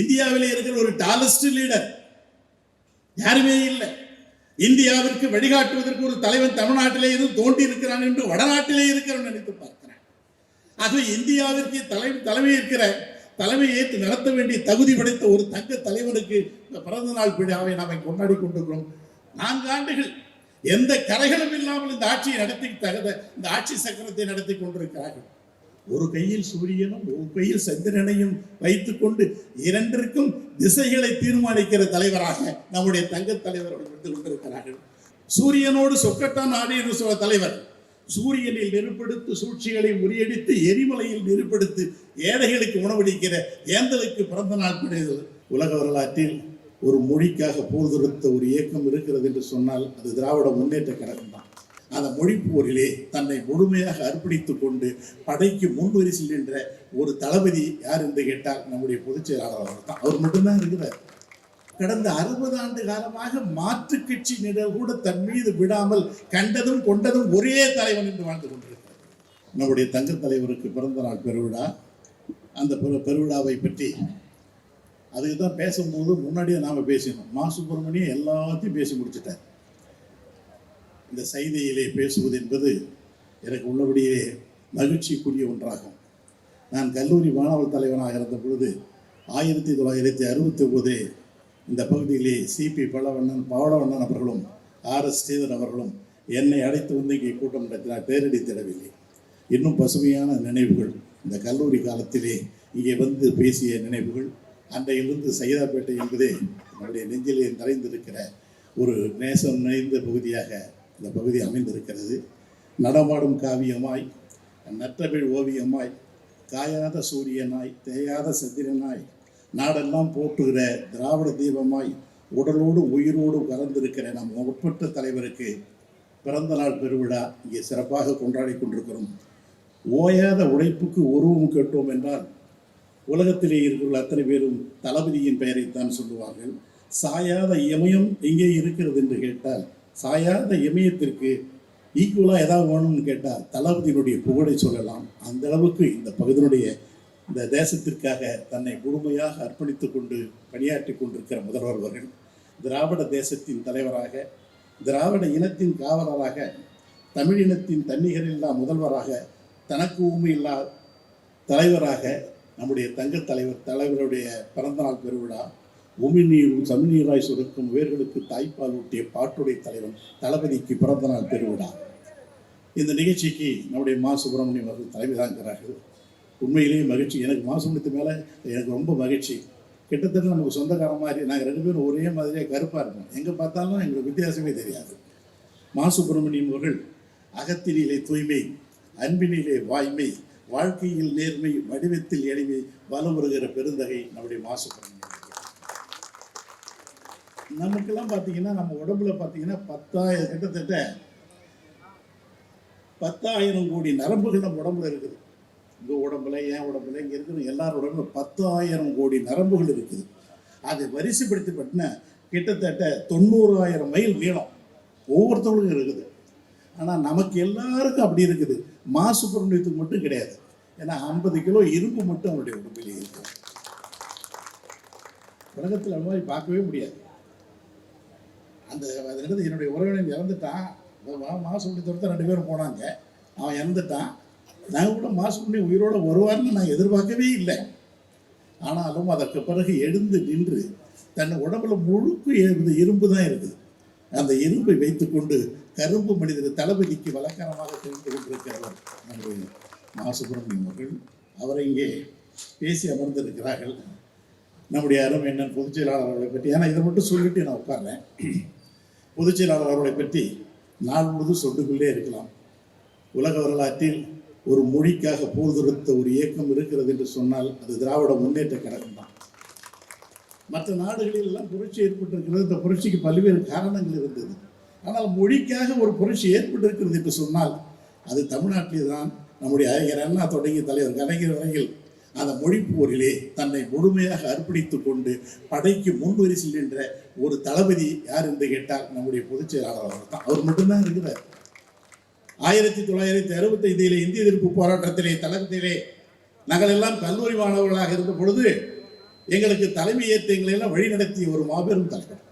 இந்தியாவிலே இருக்கிற ஒரு டாலஸ்ட் லீடர் யாருமே இல்லை. இந்தியாவிற்கு வழிகாட்டுவதற்கு ஒரு தலைவன் தமிழ்நாட்டிலே இருந்து தோண்டி இருக்கிறான் என்று வடநாட்டிலே இருக்கிறவன் நினைத்து பார்க்கிறேன். ஆகவே இந்தியாவிற்கு தலை தலைமை இருக்கிற தலைமை ஏற்று நடத்த வேண்டிய தகுதி படைத்த ஒரு தங்க தலைவனுக்கு இந்த பிறந்த நாள் விழாவை நாம் கொண்டாடி கொண்டிருக்கிறோம். நான்கு ஆண்டுகள் எந்த கரைகளும் இல்லாமல் இந்த ஆட்சியை நடத்தி தகுந்த இந்த ஆட்சி சக்கரத்தை நடத்தி கொண்டிருக்கிறார்கள். ஒரு கையில் சூரியனும் ஒரு கையில் சந்திரனையும் வைத்துக்கொண்டு இரண்டிற்கும் திசைகளை தீர்மானிக்கிற தலைவராக நம்முடைய தங்க தலைவர் அவர்கள் வந்து கொண்டிருக்கிறார்கள் சூரியனோடு சொக்கட்டான் ஆடி என்று சொல்ல தலைவர் சூரியனில் நெருப்படுத்து சூழ்ச்சிகளை முறியடித்து எரிமலையில் நெருப்படுத்து ஏழைகளுக்கு உணவளிக்கிற ஏந்தலுக்கு பிறந்த நாள் கிடையாது உலக வரலாற்றில் ஒரு மொழிக்காக போர்திருத்த ஒரு இயக்கம் இருக்கிறது என்று சொன்னால் அது திராவிட முன்னேற்ற கழகம் தான் அந்த மொழிப்போரிலே தன்னை முழுமையாக அர்ப்பணித்து கொண்டு படைக்கு முன்வரிசையில் நின்ற ஒரு தளபதி யார் என்று கேட்டால் நம்முடைய பொதுச் செயலாளர் அவர் தான் அவர் மட்டும்தான் இருக்கிறார். கடந்த அறுபது ஆண்டு காலமாக மாற்று கட்சி நிழல் கூட தன் மீது விடாமல் கண்டதும் கொண்டதும் ஒரே தலைவன் என்று வாழ்ந்து கொண்டிருக்கிறார். நம்முடைய தங்க தலைவருக்கு பிறந்த நாள் பெருவிழா. அந்த பெரு பெருவிழாவை பற்றி அதுக்கு தான் பேசும்போது முன்னாடியே நாம் பேசினோம். மா. சுப்பிரமணியம் எல்லாத்தையும் பேசி முடிச்சிட்டார். இந்த செய்தியிலே பேசுவது என்பது எனக்கு உள்ளபடியே மகிழ்ச்சிக்குரிய ஒன்றாகும். நான் கல்லூரி மாணவர் தலைவனாக இருந்த பொழுது ஆயிரத்தி தொள்ளாயிரத்தி அறுபத்தி ஒன்பதே இந்த பகுதியிலே சிபி பழவண்ணன் பவளவண்ணன் அவர்களும் ஆர். எஸ். ஸ்ரீதர் அவர்களும் என்னை அழைத்து வந்து இங்கே கூட்டம் நடத்தினார். பேரடி திடவில்லை. இன்னும் பசுமையான நினைவுகள் இந்த கல்லூரி காலத்திலே இங்கே வந்து பேசிய நினைவுகள் அன்றையிலிருந்து சைதாப்பேட்டை என்பதே நம்முடைய நெஞ்சிலே நிறைந்திருக்கிற ஒரு நேசம் நிறைந்த பகுதியாக இந்த பகுதி அமைந்திருக்கிறது. நடமாடும் காவியமாய் நற்றமிழ் ஓவியமாய் காயாத சூரியனாய் தேயாத சந்திரனாய் நாடெல்லாம் போற்றுகிற திராவிட தீபமாய் உடலோடு உயிரோடு கலந்திருக்கிற நம் முற்பட்ட தலைவருக்கு பிறந்த நாள் பெருவிழா இங்கே சிறப்பாக கொண்டாடி கொண்டிருக்கிறோம். ஓயாத உழைப்புக்கு உருவம் கேட்டோம் என்றால் உலகத்திலே இருக்கிற அத்தனை பேரும் தளபதியின் பெயரைத்தான் சொல்லுவார்கள். சாயாத இமயம் எங்கே இருக்கிறது என்று கேட்டால் சாயாத இமயத்திற்கு ஈக்குவலாக ஏதாவது வேணும்னு கேட்டால் தளபதியினுடைய புகழை சொல்லலாம். அந்த அளவுக்கு இந்த பகுதியினுடைய இந்த தேசத்திற்காக தன்னை முழுமையாக அர்ப்பணித்து கொண்டு பணியாற்றி கொண்டிருக்கிற முதல்வர் அவர்கள் திராவிட தேசத்தின் தலைவராக திராவிட இனத்தின் காவலராக தமிழினத்தின் தன்னிகரில்லா முதல்வராக தனக்கு ஊமையில்லா தலைவராக நம்முடைய தங்க தலைவர் தலைவருடைய பிறந்தநாள் பெருவிழா உமிநீரும் சமிநீராய் சுரக்கும் வேர்களுக்கு தாய்ப்பால் ஊட்டிய பாட்டுடைய தலைவன் தளபதிக்கு பிறந்தநாள் பெருவிழா. இந்த நிகழ்ச்சிக்கு நம்முடைய மா. சுப்பிரமணியம் அவர்கள் தலைமை தாங்கிறார்கள் உண்மையிலேயே மகிழ்ச்சி. எனக்கு மா. சுப்பிரமணியத்து மேலே எனக்கு ரொம்ப மகிழ்ச்சி. கிட்டத்தட்ட நமக்கு சொந்தக்கார மாதிரி நாங்கள் ரெண்டு பேரும் ஒரே மாதிரியே கருப்பாக இருப்போம். எங்கே பார்த்தாலும் எங்களுக்கு வித்தியாசமே தெரியாது. மா. சுப்பிரமணியம் அவர்கள் அகத்தினிலே தூய்மை அன்பினிலே வாய்மை வாழ்க்கையில் நேர்மை வடிவத்தில் எளிமை வலம் வருகிற பெருந்தகை நம்முடைய மாசுப்பிரமணியம் நமக்கெல்லாம் பார்த்தீங்கன்னா நம்ம உடம்புல பார்த்தீங்கன்னா பத்தாயிரம் கிட்டத்தட்ட பத்தாயிரம் கோடி நரம்புகள் நம்ம உடம்புல இருக்குது. இந்த உடம்புல என் உடம்புல இங்கே இருக்கிற எல்லார் உடம்புல பத்தாயிரம் கோடி நரம்புகள் இருக்குது. அது வரிசைப்படுத்தி பட்டின கிட்டத்தட்ட தொண்ணூறாயிரம் மைல் நீளம் ஒவ்வொருத்தவங்களுக்கும் இருக்குது. ஆனால் நமக்கு எல்லாருக்கும் அப்படி இருக்குது. மாசு சுப்பிரமணியத்துக்கு மட்டும் கிடையாது. ஏன்னா ஐம்பது கிலோ இரும்பு மட்டும் அவருடைய உடம்பிலே இருக்கு. உலகத்தில் அந்த மாதிரி பார்க்கவே முடியாது. அந்த அது என்னுடைய உறவினன் இறந்துட்டான். மா- மாசுபடி துரத்த ரெண்டு பேரும் போனாங்க. அவன் இறந்துட்டான். நாங்கள் கூட மாசுபடி உயிரோடு வருவார்னு நான் எதிர்பார்க்கவே இல்லை. ஆனாலும் அதற்கு பிறகு எழுந்து நின்று தன் உடம்புல முழுக்க இந்த இரும்பு தான் இருக்குது. அந்த இரும்பை வைத்துக்கொண்டு கரும்பு மனிதர் தளபதிக்கு வழக்கரமாக தெரிந்து கொண்டிருக்கிறவர் நம்முடைய மா அவர்கள் அவரை இங்கே பேசி அமர்ந்திருக்கிறார்கள். நம்முடைய அருமை என்னன் பொதுச் செயலாளர்களை பற்றி. ஏன்னா இதை மட்டும் சொல்லிட்டு நான் உட்கார்றேன். பொதுச்செயலாளர் அவர்களை பற்றி நாள் முழுதும் சொல்லுக்குள்ளே இருக்கலாம். உலக வரலாற்றில் ஒரு மொழிக்காக போர் தொடுத்த ஒரு இயக்கம் இருக்கிறது என்று சொன்னால் அது திராவிட முன்னேற்ற கழகம் தான். மற்ற நாடுகளில் எல்லாம் புரட்சி ஏற்பட்டிருக்கிறது. இந்த புரட்சிக்கு பல்வேறு காரணங்கள் இருந்தது. ஆனால் மொழிக்காக ஒரு புரட்சி ஏற்பட்டிருக்கிறது என்று சொன்னால் அது தமிழ்நாட்டில் தான் நம்முடைய அறிஞர் அண்ணா தொடங்கிய தலைவர் கலைஞர் வரையில் அந்த மொழி போரிலே தன்னை முழுமையாக அர்ப்பணித்துக் கொண்டு படைக்கு முன்வரிசையில் நின்ற ஒரு தளபதி யார் என்று கேட்டால் நம்முடைய பொதுச் செயலாளர் அவர் தான் அவர் மட்டும்தான் இருக்கிறார். ஆயிரத்தி தொள்ளாயிரத்தி அறுபத்தி ஐந்திலே இந்திய எதிர்ப்பு போராட்டத்திலே தளத்திலே நாங்கள் எல்லாம் கல்லூரி மாணவர்களாக இருந்த பொழுது எங்களுக்கு தலைமை ஏற்று எங்களை எல்லாம் வழிநடத்திய ஒரு மாபெரும் தலைவர்.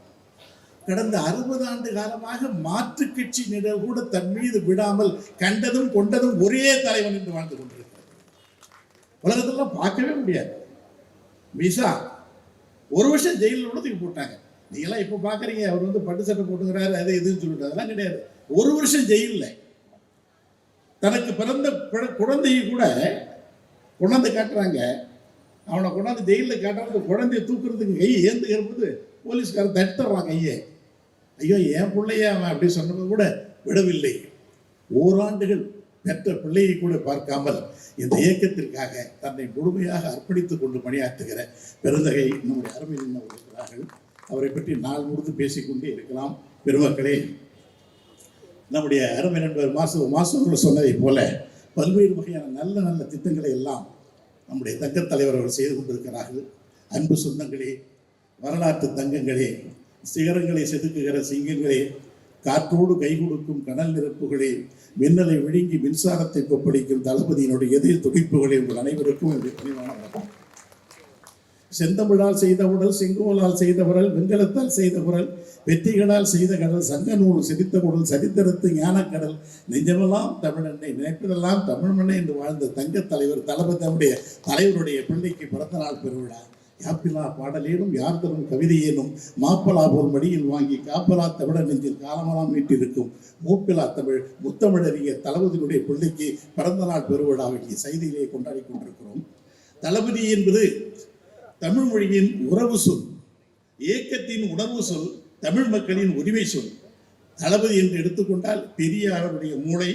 கடந்த அறுபது ஆண்டு காலமாக மாற்று கட்சி நிழல் கூட தன் மீது விடாமல் கண்டதும் கொண்டதும் ஒரே தலைவன் என்று வாழ்ந்து கொண்டிருக்கிறார். உலகத்தெல்லாம் பார்க்கவே முடியாது. விசா ஒரு வருஷம் ஜெயிலில் கூட தூக்கி போட்டாங்க. நீங்களாம் இப்போ பார்க்குறீங்க அவர் வந்து பட்டு சட்டை போட்டுக்கிறாரு அது இதுன்னு சொல்லிட்டு அதெல்லாம் கிடையாது. ஒரு வருஷம் ஜெயிலில் தனக்கு பிறந்த பிற- குழந்தையை கூட கொண்டாந்து காட்டுறாங்க. அவனை கொண்டாந்து ஜெயிலில் காட்டுறாங்க குழந்தைய தூக்குறதுக்கு கை ஏந்துகிற போது போலீஸ்காரன் தட்டுறான் கையை. ஐயோ என் பிள்ளைய அவன் அப்படி சொன்னது கூட விடவில்லை. ஓராண்டுகள் பெற்ற பிள்ளையை கூட பார்க்காமல் இந்த இயக்கத்திற்காக தன்னை முழுமையாக அர்ப்பணித்துக் கொண்டு பணியாற்றுகிற பெருந்தகை நம்முடைய அருமை நின்று இருக்கிறார்கள். அவரை பற்றி நாள் முழுது பேசிக்கொண்டே இருக்கலாம். பெருமக்களே நம்முடைய அருமை நண்பர் மாசு மாசூரில் சொன்னதைப் போல பல்வேறு வகையான நல்ல நல்ல திட்டங்களை எல்லாம் நம்முடைய தங்கத் தலைவர் அவர்கள் செய்து கொண்டிருக்கிறார்கள். அன்பு சொந்தங்களே வரலாற்று தங்கங்களே சிகரங்களை செதுக்குகிற சிங்கங்களே காற்றோடு கை கொடுக்கும் கடல் நிரப்புகளே மின்னலை விழுங்கி மின்சாரத்தை கொப்பளிக்கும் தளபதியினுடைய எதிர் துடிப்புகளே உங்கள் அனைவருக்கும் என்னுடைய பணிவான வணக்கம். செந்தமிழால் செய்த உடல் செங்கோலால் செய்த உரல் வெண்கலத்தால் செய்த உரல் வெற்றிகளால் செய்த கடல் சங்க நூல் சிரித்த உடல் சரித்திரத்து ஞானக்கடல் நெஞ்சமெல்லாம் தமிழெண்ணை நினைப்பதெல்லாம் தமிழ் என்று வாழ்ந்த தங்கத் தலைவர் தளபதி தலைவருடைய பிள்ளைக்கு பிறந்த நாள் பெருவிழா. யாப்பிலா பாடலேனும் யார் தரும் கவிதையேனும் மாப்பலா போல் மடியில் வாங்கி காப்பலா தமிழர் நெஞ்சில் காலமெல்லாம் மீட்டிருக்கும் மூப்பிலா தமிழ் முத்தமிழறிய தளபதியினுடைய பிள்ளைக்கு பிறந்த நாள் பெருவிழாவை இங்கே செய்தியிலே கொண்டாடி கொண்டிருக்கிறோம். தளபதி என்பது தமிழ் மொழியின் உறவு சொல் இயக்கத்தின் உணர்வு சொல் தமிழ் மக்களின் உரிமை சொல். தளபதி என்று எடுத்துக்கொண்டால் பெரியாருடைய மூளை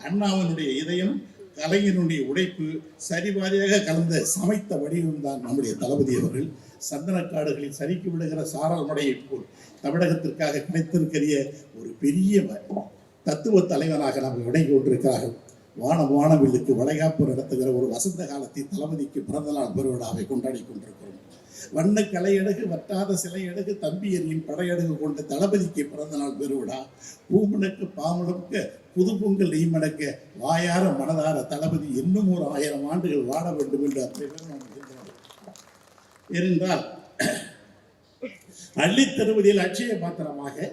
அண்ணாவினுடைய இதயம் கலைஞனுடைய உழைப்பு சரிவாரியாக கலந்த சமைத்த வடிவம்தான் நம்முடைய தளபதி அவர்கள். சந்தனக்காடுகளில் சரிக்கு விடுகிற சாரல் மடையைப் போல் தமிழகத்திற்காக கிடைத்திருக்கிற ஒரு பெரிய தத்துவ தலைவனாக நாம் விடை கொண்டிருக்கிறார்கள். வானம் வானவில்லுக்கு வளைகாப்பு நடத்துகிற ஒரு வசந்த காலத்தை தளபதிக்கு பிறந்தநாள் பெருவிழாவை கொண்டாடி கொண்டிருக்கிறோம். வண்ண கலையழகு வட்டாத சிலையழகு தம்பியரின் படையழகு கொண்ட தளபதிக்கு பிறந்த நாள் பெருவிழா பூமணக்கு பாமணக்க புது பொங்கல் நெய் வாயார மனதார தளபதி இன்னும் ஒரு ஆயிரம் ஆண்டுகள் வாட வேண்டும் என்று அத்தனை பேரும் நாம் எண்ணுகிறோம். ஏனென்றால் தருவதில் அட்சய பாத்திரமாக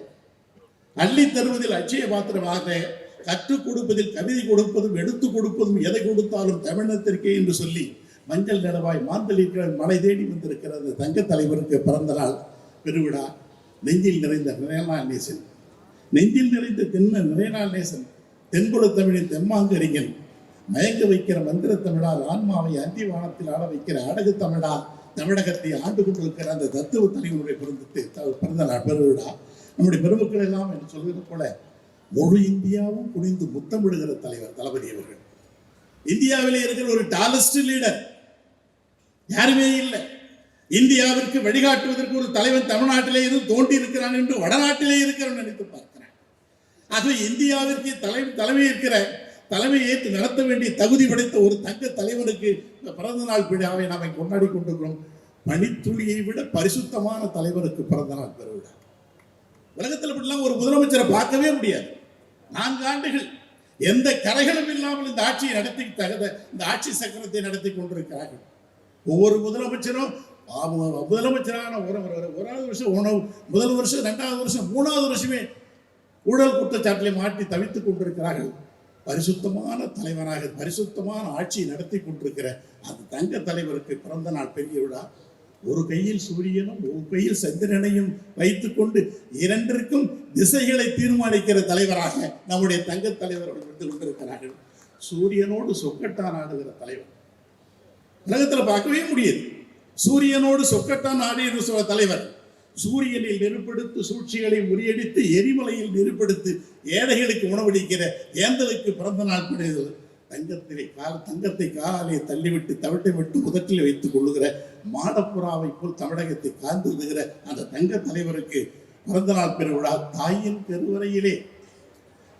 அள்ளி தருவதில் அட்சய பாத்திரமாக கற்றுக் கொடுப்பதில் கவிதை கொடுப்பதும் எடுத்துக் கொடுப்பதும் எதை கொடுத்தாலும் தமிழத்திற்கே என்று சொல்லி மஞ்சள் நிறவாய் மாந்தளிக்கிற மலை தேடி வந்திருக்கிற அந்த தங்கத் தலைவருக்கு பிறந்த நாள் பெருவிழா. நெஞ்சில் நிறைந்த நிறைநாள் நேசன். நெஞ்சில் நிறைந்த தென்ன நிறைநாள் நேசன். தென்புல தமிழின் தெம்மாங்கறிஞன் மயங்க வைக்கிற மந்திர தமிழால் ஆன்மாவை அந்தி வானத்தில் ஆட வைக்கிற அடகு தமிழா தமிழகத்தை ஆண்டு கொண்டிருக்கிற அந்த தத்துவ தலைவனுடைய பிறந்தத்தை த- பிறந்த நாள் பெருவிழா. நம்முடைய பெருமக்கள் எல்லாம் என்று சொல்வது போல முழு இந்தியாவும் குனிந்து முத்தமிடுகிற தலைவர் தளபதி அவர்கள். இந்தியாவிலே இருக்கிற ஒரு டாலஸ்ட் லீடர் யாருமே இல்லை. இந்தியாவிற்கு வழிகாட்டுவதற்கு ஒரு தலைவன் தமிழ்நாட்டிலே இருந்து தோண்டி இருக்கிறான் என்று வடநாட்டிலே இருக்கிறவன் நினைத்து பார்க்கிறேன். ஆகவே இந்தியாவிற்கு தலை தலைமை இருக்கிற தலைமை ஏற்று நடத்த வேண்டிய தகுதி படைத்த ஒரு தங்க தலைவனுக்கு இந்த பிறந்த நாள் விழாவை நாம் கொண்டாடி கொண்டிருக்கிறோம். பனித்துளியை விட பரிசுத்தமான தலைவருக்கு பிறந்த நாள் பெருவிழா. உலகத்தில் இப்படிலாம் ஒரு முதலமைச்சரை பார்க்கவே முடியாது. நான்கு ஆண்டுகள் எந்த கரைகளும் இல்லாமல் இந்த ஆட்சியை நடத்தி தகுந்த இந்த ஆட்சி சக்கரத்தை நடத்தி கொண்டிருக்கிறார்கள். ஒவ்வொரு முதலமைச்சரும் முதலமைச்சரான ஒரு ஒராவது வருஷம் உணவு முதல் வருஷம் ரெண்டாவது வருஷம் மூணாவது வருஷமே ஊழல் குற்றச்சாட்டிலே மாட்டி தவித்துக் கொண்டிருக்கிறார்கள். பரிசுத்தமான தலைவராக பரிசுத்தமான ஆட்சியை நடத்தி கொண்டிருக்கிற அந்த தங்க தலைவருக்கு பிறந்த நாள் பெரிய விழா. ஒரு கையில் சூரியனும் ஒரு கையில் சந்திரனையும் வைத்துக்கொண்டு இரண்டிற்கும் திசைகளை தீர்மானிக்கிற தலைவராக நம்முடைய தங்க தலைவர் அவர்கள் வந்து கொண்டிருக்கிறார்கள் சூரியனோடு சொக்கட்டான் ஆடுகிற தலைவர். உலகத்தில் பார்க்கவே முடியுது. சூரியனோடு சொக்கட்டான் என்று சொல்ல தலைவர் சூரியனில் நெருப்படுத்து சூழ்ச்சிகளை முறியடித்து எரிமலையில் நெருப்படுத்து ஏழைகளுக்கு உணவளிக்கிற ஏந்தலுக்கு பிறந்த நாள் பிடித்தது தங்கத்திலே கால தங்கத்தை காலாலே தள்ளிவிட்டு தவிட்டை விட்டு உதட்டில் வைத்துக் கொள்ளுகிற மாடப்புறாவை போல் தமிழகத்தை காந்து விடுகிற அந்த தங்க தலைவருக்கு பிறந்த நாள் பெருவிழா தாயின் பெருவரையிலே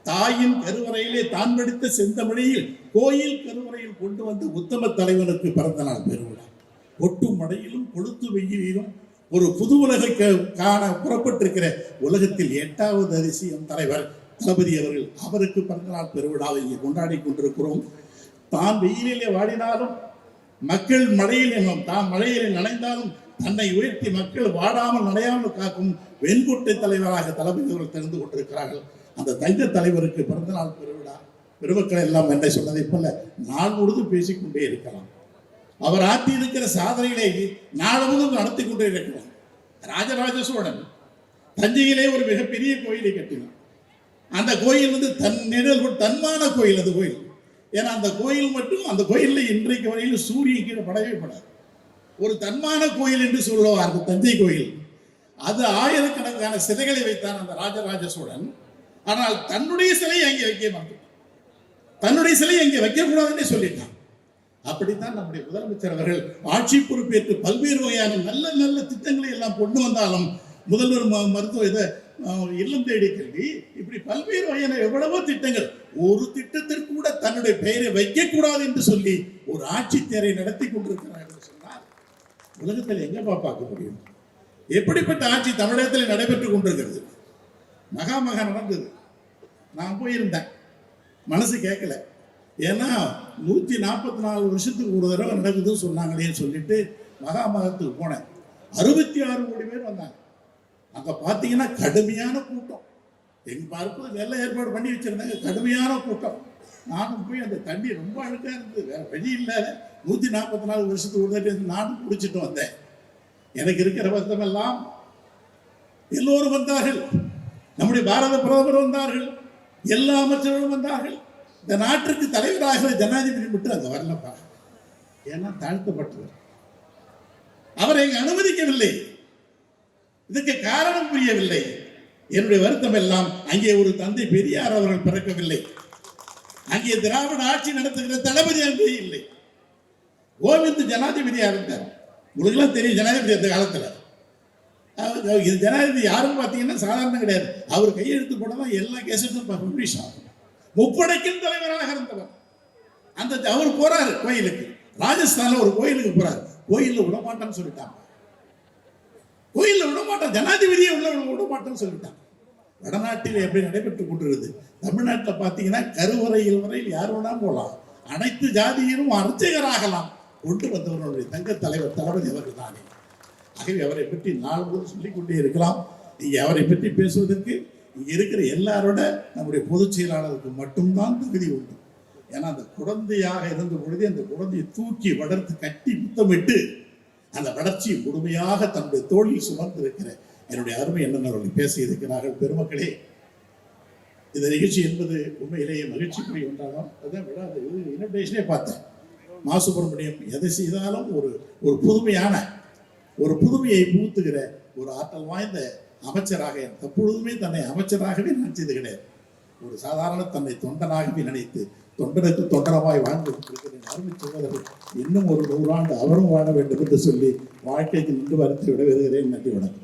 தாயின் கருவறையிலே தான் படித்த செந்தமிழில் கோயில் கருவறையில் கொண்டு வந்து உத்தம தலைவனுக்கு பிறந்த நாள் பெருவிழா. ஒட்டும் மடையிலும் கொளுத்து வெயிலிலும் ஒரு புது உலகை க- காண புறப்பட்டிருக்கிற உலகத்தில் எட்டாவது அதிசயம் தலைவர் தளபதி அவர்கள். அவருக்கு பிறந்த நாள் பெருவிழாவை இங்கே கொண்டாடி கொண்டிருக்கிறோம். தான் வெயிலிலே வாடினாலும் மக்கள் மழையிலே தான் மழையிலே நனைந்தாலும் தன்னை உயர்த்தி மக்கள் வாடாமல் நடையாமல் காக்கும் வெண்கொட்டை தலைவராக தளபதி அவர்கள் தெரிந்து கொண்டிருக்கிறார்கள். அந்த தங்க தலைவருக்கு பிறந்தநாள் பெரு பெருமக்கள் எல்லாம் என்ன சொன்னதை போல நாள் முழுதும் பேசிக்கொண்டே இருக்கலாம். அவர் ஆற்றி இருக்கிற சாதனைகளை நாள் முழுவதும் நடத்தி கொண்டே இருக்கிறார் ராஜராஜ சோழன் தஞ்சையிலே ஒரு மிகப்பெரிய கோயிலை கட்டினார் அந்த கோயில் வந்து தன் நிழல் தன்மான கோயில் அந்த கோயில். ஏன்னா அந்த கோயில் மட்டும் அந்த கோயிலில் இன்றைக்கு வரையில் சூரியன் கீழே படவே படாது. ஒரு தன்மான கோயில் என்று சொல்லுவார் அந்த தஞ்சை கோயில். அது ஆயிரக்கணக்கான சிலைகளை வைத்தான் அந்த ராஜராஜ சோழன் ஆனால் தன்னுடைய சிலையை அங்கே வைக்க மாட்டான். தன்னுடைய சிலையை இங்கே வைக்கக்கூடாதுன்னு சொல்லிட்டான். அப்படித்தான் நம்முடைய முதலமைச்சர் அவர்கள் ஆட்சி பொறுப்பேற்று பல்வேறு வகையான நல்ல நல்ல திட்டங்களை எல்லாம் கொண்டு வந்தாலும் முதல்வர் ம- மருத்துவ இதை இல்லம் தேடி கல்வி இப்படி பல்வேறு வகையான எவ்வளவோ திட்டங்கள் ஒரு திட்டத்திற்கு கூட தன்னுடைய பெயரை வைக்கக்கூடாது என்று சொல்லி ஒரு ஆட்சி தேரை நடத்தி கொண்டிருக்கிறார் என்று சொன்னால் உலகத்தில் எங்கப்பா பார்க்க முடியும்? எப்படிப்பட்ட ஆட்சி தமிழகத்தில் நடைபெற்றுக் கொண்டிருக்கிறது? மகா மகா நடந்தது. நான் போயிருந்தேன். மனசு கேட்கல ஏன்னா நூற்றி நாற்பத்தி நாலு வருஷத்துக்கு ஒரு தடவை நடக்குதுன்னு சொன்னாங்களேன்னு சொல்லிட்டு மகாமகத்துக்கு போனேன். அறுபத்தி ஆறு கோடி பேர் வந்தாங்க. அங்கே பார்த்தீங்கன்னா கடுமையான கூட்டம். எங்க பார்ப்பது வெள்ள ஏற்பாடு பண்ணி வச்சிருந்தாங்க. கடுமையான கூட்டம். நானும் போய் அந்த தண்ணி ரொம்ப அழுக்காக இருந்தது. வேற வழி இல்லாத நூற்றி நாற்பத்தி நாலு வருஷத்துக்கு ஒரு தடவை நானும் குடிச்சிட்டு வந்தேன். எனக்கு இருக்கிற வருத்தமெல்லாம் எல்லோரும் வந்தார்கள். நம்முடைய பாரத பிரதமர் வந்தார்கள். எல்லா அமைச்சர்களும் வந்தார்கள். இந்த நாட்டிற்கு தலைவராக ஜனாதிபதி மட்டும் அங்கே வரலப்பா. ஏன்னா தாழ்த்தப்பட்டவர். அவரை அனுமதிக்கவில்லை. இதுக்கு காரணம் புரியவில்லை. என்னுடைய வருத்தம் எல்லாம் அங்கே ஒரு தந்தை பெரியார் அவர்கள் பிறக்கவில்லை. அங்கே திராவிட ஆட்சி நடத்துகிற தளபதி அங்கே இல்லை. கோவிந்த் ஜனாதிபதியாக இருந்தார். உங்களுக்கெல்லாம் தெரியும் ஜனாதிபதி அந்த காலத்தில். இது ஜனாதிபதி யாரும் பார்த்தீங்கன்னா சாதாரண கிடையாது. அவர் கையெழுத்து போட்டதான் எல்லா கேசட்டும் பப்ளிஷ் ஆகும். முப்படைக்கும் தலைவராக இருந்தவர். அந்த அவர் போறாரு கோயிலுக்கு. ராஜஸ்தான்ல ஒரு கோயிலுக்கு போறாரு. கோயில்ல விடமாட்டேன்னு சொல்லிட்டாங்க. கோயில்ல விடமாட்டோம் ஜனாதிபதியை உள்ள விட- விடமாட்டேன்னு சொல்லிட்டாங்க. வடநாட்டில் எப்படி நடைபெற்றுக் கொண்டிருக்குது? தமிழ்நாட்டில் பார்த்தீங்கன்னா கருவறையில் வரையில் யார் வேணா போகலாம். அனைத்து ஜாதியிலும் அர்ச்சகராகலாம். கொண்டு வந்தவர்களுடைய தங்க தலைவர் தளபதி அவர்கள் தானே. ஆகவே அவரை பற்றி நாள் முழுவதும் சொல்லிக் கொண்டே இருக்கலாம். இங்கே அவரை பற்றி பேசுவதற்கு இங்கே இருக்கிற எல்லாரோட நம்முடைய பொதுச் செயலாளருக்கு மட்டும்தான் தகுதி உண்டு. ஏன்னா அந்த குழந்தையாக இருந்த பொழுதே அந்த குழந்தையை தூக்கி வளர்த்து கட்டி முத்தமிட்டு அந்த வளர்ச்சியை முழுமையாக தன்னுடைய தோளில் சுமர்ந்திருக்கிற என்னுடைய அருமை என்ன அவர்கள் பேசியிருக்கிறார்கள். பெருமக்களே இந்த நிகழ்ச்சி என்பது உண்மையிலேயே மகிழ்ச்சிக்குரிய ஒன்றாகும். அதான் விட அந்த இது இன்விடேஷனே பார்த்தேன். மாசுப்பிரமணியம் எதை செய்தாலும் ஒரு ஒரு புதுமையான ஒரு புதுமையை புகுத்துகிற ஒரு ஆற்றல் வாய்ந்த அமைச்சராக எப்பொழுதுமே தன்னை அமைச்சராகவே நினைச்சது கிடையாது ஒரு சாதாரண தன்னை தொண்டனாகவே நினைத்து தொண்டனுக்கு தொண்டரமாய் வாழ்ந்து அருமை சகோதரர் இன்னும் ஒரு நூறாண்டு அவரும் வாழ வேண்டும் என்று சொல்லி வாழ்க்கைக்கு நின்று வருத்தி விட வருகிறேன் நன்றி வணக்கம்.